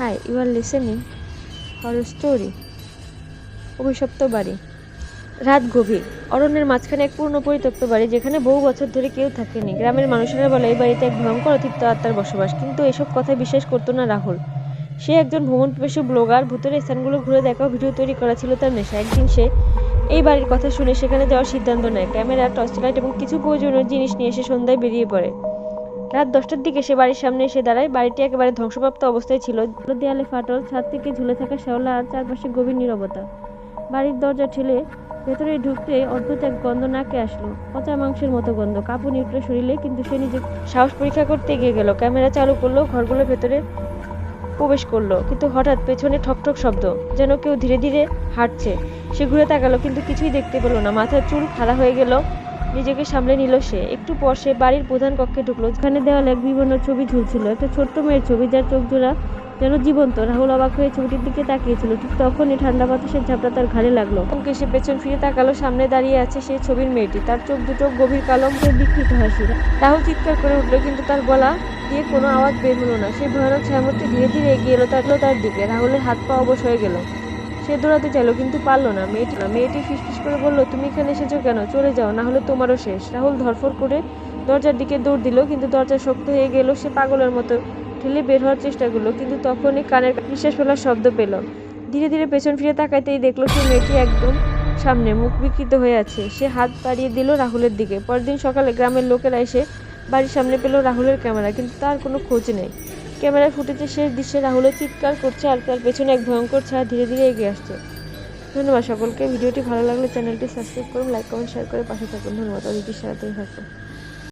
Hi you are listening horror story অভিশপ্ত বাড়ি। রাত গভীর। অরণ্যের মাঝখানে এক পূর্ণ পরিত্যক্ত বাড়ি, যেখানে বহু বছর ধরে কেউ থাকেনি। গ্রামের মানুষেরা বলে, এই বাড়িতে এক ভয়ঙ্কর অতিপ্ত আত্মার বসবাস, কিন্তু এসব কথা বিশ্বাস করতো না রাহুল। সে একজন ভ্রমণ পিপাসু ব্লগার, ভূতের স্থানগুলো ঘুরে দেখা ভিডিও তৈরি করা ছিল তার নেশা। একদিন সে এই বাড়ির কথা শুনে সেখানে যাওয়ার সিদ্ধান্ত নেয়। ক্যামেরা, টর্চ লাইট এবং কিছু প্রয়োজনীয় জিনিস নিয়ে সে সন্ধ্যায় বেরিয়ে পড়ে। রাত দশটার দিকে সে বাড়ির সামনে এসে দাঁড়ায়। বাড়িটি একেবারে ধ্বংসপ্রাপ্ত অবস্থায় ছিল। দেয়ালে ফাটল, ছাদ থেকে ঝুলে থাকা শ্যাওলা আর চারপাশে গভীর নীরবতা। বাড়ির দরজা ঠেলে ভেতরে ঢুকতে অদ্ভুত এক গন্ধ নাকে আসলো। পচা মাংসের মতো গন্ধ। কাঁপুনি উঠল শরীরে, কিন্তু সে নিজে সাহস পরীক্ষা করতে এগিয়ে গেল। ক্যামেরা চালু করল, ঘরগুলোর ভেতরে প্রবেশ করল। কিন্তু হঠাৎ পেছনে ঠকঠক শব্দ, যেন কেউ ধীরে ধীরে হাঁটছে। সে ঘুরে তাকালো, কিন্তু কিছুই দেখতে পেল না। মাথার চুল খাড়া হয়ে গেল। নিজেকে সামলে নিল সে। একটু পর সে বাড়ির প্রধান কক্ষে ঢুকলো, যেখানে দেওয়ালে বিভিন্ন ছবি ঝুলছিল। একটা ছোট্ট মেয়ের ছবি যার চোখ জোড়া যেন জীবন্ত। রাহুল অবাক হয়ে ছবিটির দিকে তাকিয়েছিল। ঠিক তখনই ঠান্ডা বাতাসের ঝাপটা তার ঘাড়ে লাগল। চমকে সে পেছন ফিরে তাকালো, সামনে দাঁড়িয়ে আছে সেই ছবির মেয়েটি। তার চোখ দুটো গভীর কালো মুখে বিকৃত হাসি। রাহুল চিৎকার করে উঠল, কিন্তু তার গলা দিয়ে কোনো আওয়াজ বের হলো না। সেই ভয়ানক ছায়ামূর্তি ধীরে ধীরে এগিয়ে এলো, তাকলো তার দিকে। রাহুলের হাত পা অবশ হয়ে গেল। সে দৌড়াতে চাইলো, কিন্তু পারল না। মেয়েটি মেয়েটি ফিসফিস করে বলল, তুমি এখানে এসেছ কেন? চলে যাও না হলে তোমারও শেষ। রাহুল ধরফর করে দরজার দিকে দৌড় দিল, কিন্তু দরজা শক্ত হয়ে গেল। সে পাগলের মতো ঠেলে বের হওয়ার চেষ্টা করল, কিন্তু তখনই কানের নিঃশ্বাস ফেলার শব্দ পেল। ধীরে ধীরে পেছন ফিরে তাকাইতেই দেখল সে মেয়েটি একদম সামনে মুখ বিকৃত হয়ে আছে। সে হাত বাড়িয়ে দিল রাহুলের দিকে। পরদিন সকালে গ্রামের লোকেরা এসে বাড়ির সামনে পেল রাহুলের ক্যামেরা, কিন্তু তার কোনো খোঁজ নেই। ক্যামেরায় ফুটেছে শেষ দৃশ্যে রাহুলের চিৎকার করছে আর তার পেছনে এক ভয়ঙ্কর ছায়া ধীরে ধীরে এগিয়ে আসছে। ধন্যবাদ সকলকে। ভিডিওটি ভালো লাগলে চ্যানেলটি সাবস্ক্রাইব করুন, লাইক, কমেন্ট শেয়ার করে পাশে থাকুন। ধন্যবাদ। অদিতির সাথেই থাকুন।